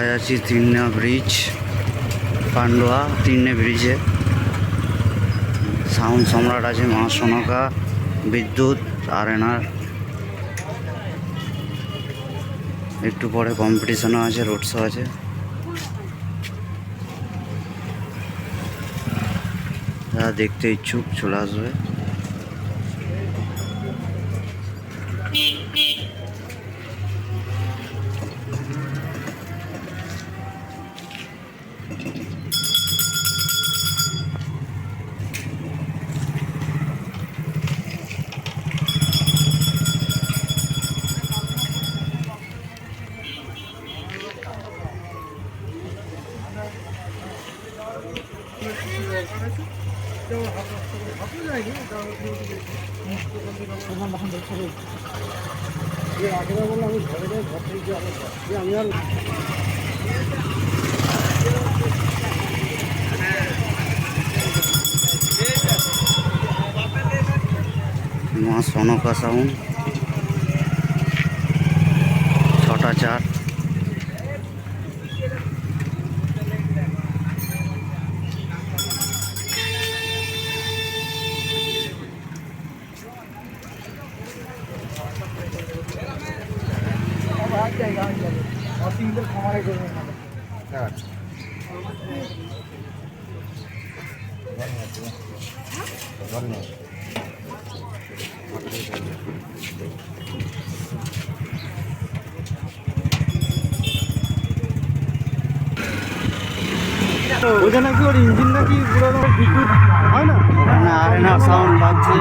আজ আছি, তিন্না ব্রিজ পান্ডুয়া, তিন্নে ব্রিজে সাউন্ড সম্রাট আছে মা সনকা, বিদ্যুৎ আর এনার একটু পরে কম্পিটিশনও আছে রোড শো আছে। যারা দেখতে ইচ্ছুক চলে আসবে। মা সনকা সাউন্ড ছটা চার। ওইখানে কি ওর ইঞ্জিন নাকি পুরো বিদ্যুৎ হয় না সাউন্ড বাজছে।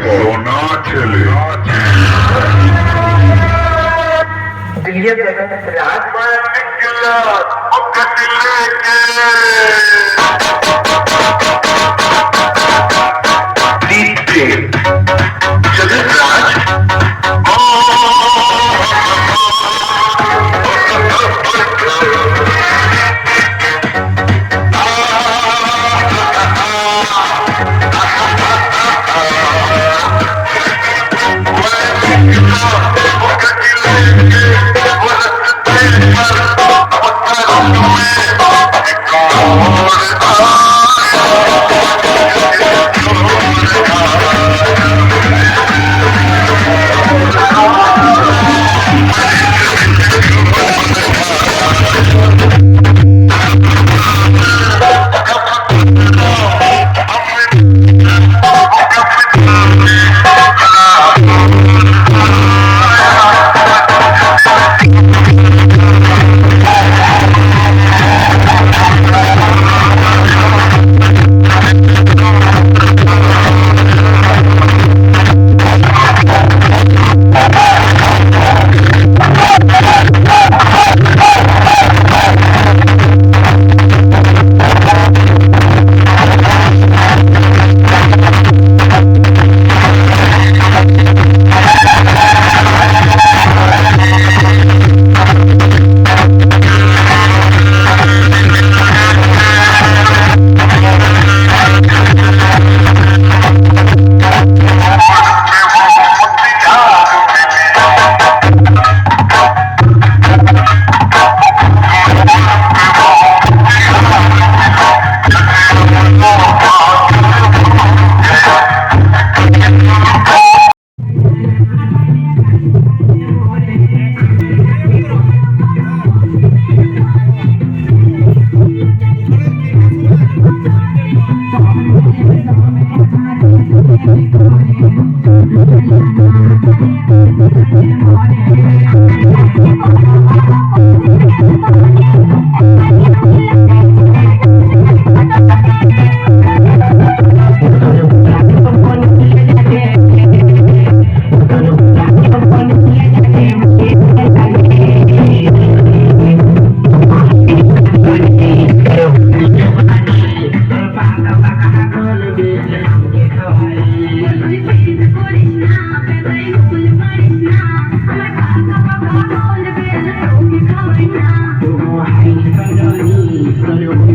পড় শুয়ে পড়ো না ছেলে निकला मुक्त लेके Thank you. Gracias.